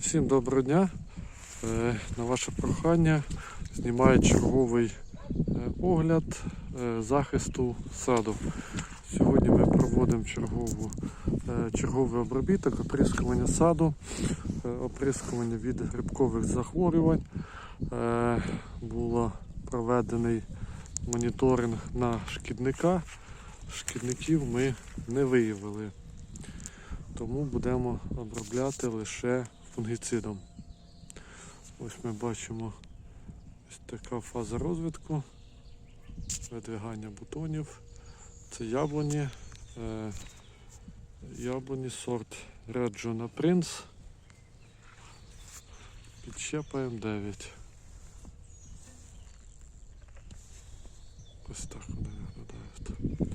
Всім доброго дня. Е, На ваше прохання знімаю черговий е, огляд е, захисту саду. Сьогодні ми проводимо чергову, черговий обробіток, оприскування саду, оприскування від грибкових захворювань. Було проведений моніторинг на шкідника. Шкідників ми не виявили тому будемо обробляти лише фунгіцидом. Ось ми бачимо ось така фаза розвитку, видвигання бутонів. Це яблуні, е, яблуні сорт Red Juna Prince. Підщепа М9. Ось так вони виглядають.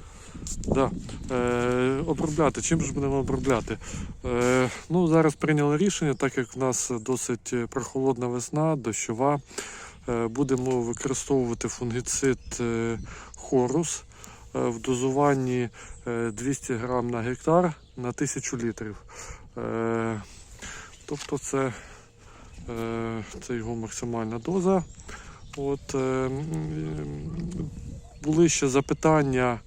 Да. Е, обробляти. Чим ж будемо обробляти? Е, ну, зараз прийняли рішення, так як в нас досить прохолодна весна, дощова. Е, будемо використовувати фунгіцид е, хорус е, в дозуванні е, 200 грам на гектар на 1000 літрів. Е, тобто це, е, це його максимальна доза. От, е, були ще запитання.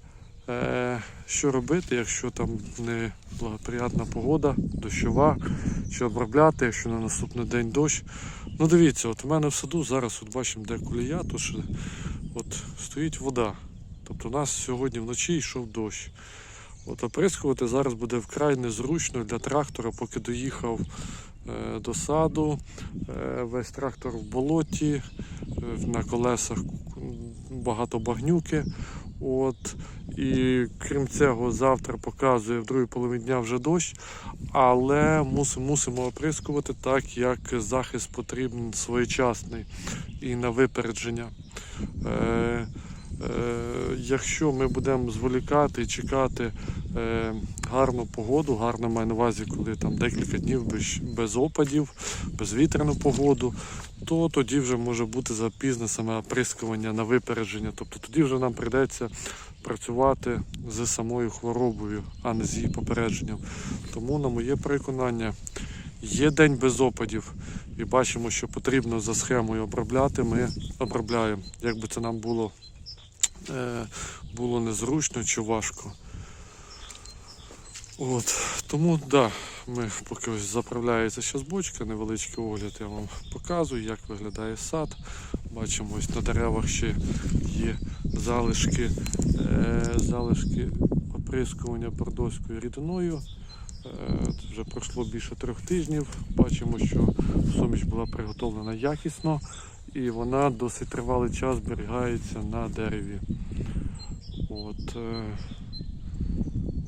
Е, Що робити, якщо там не благоприятна погода, дощова, чи обробляти, якщо на наступний день дощ. Ну дивіться, от у мене в саду зараз от бачимо, де кулія, то що от стоїть вода. Тобто у нас сьогодні вночі йшов дощ. От оприскувати зараз буде вкрай незручно для трактора, поки доїхав е, до саду. Е, весь трактор в болоті, е, на колесах багато багнюки. От. І крім цього, завтра показує в другій половині дня вже дощ, але мусимо, мусимо оприскувати так, як захист потрібен своєчасний і на випередження. Е, якщо ми будемо зволікати чекати е, гарну погоду, гарно маю на увазі, коли там декілька днів без, опадів, безвітряну погоду, то тоді вже може бути запізне саме оприскування на випередження. Тобто тоді вже нам прийдеться працювати з самою хворобою, а не з її попередженням. Тому, на моє переконання, є день без опадів і бачимо, що потрібно за схемою обробляти, ми обробляємо. Якби це нам було, е, було незручно чи важко. От, тому да, ми поки заправляється ще з бочка, невеличкий огляд я вам показую, як виглядає сад. Бачимо, ось на деревах ще є залишки, е, залишки оприскування бордоською рідиною. Це вже пройшло більше трьох тижнів. Бачимо, що суміш була приготовлена якісно і вона досить тривалий час зберігається на дереві. От, е,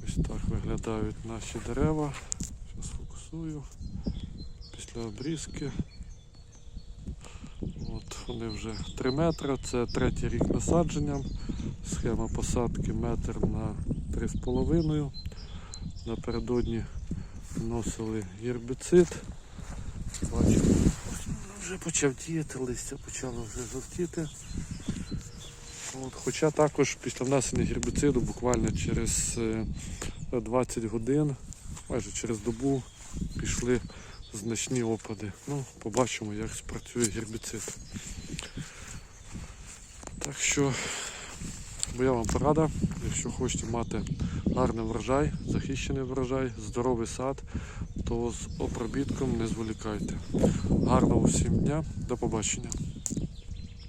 ось так виглядають наші дерева. Зараз фокусую. Після обрізки. От, вони вже 3 метри, це третій рік насадження. Схема посадки метр на 3,5. Напередодні вносили гербіцид. Бачимо, вже почав діяти, листя почало вже жовтіти. От, хоча також після внесення гербіциду буквально через е, 20 годин, майже через добу пішли значні опади. Ну, побачимо, як спрацює гербіцид. Так що моя вам порада, якщо хочете мати гарний врожай, захищений врожай, здоровий сад, то з обробітком не зволікайте. Гарного всім дня, до побачення.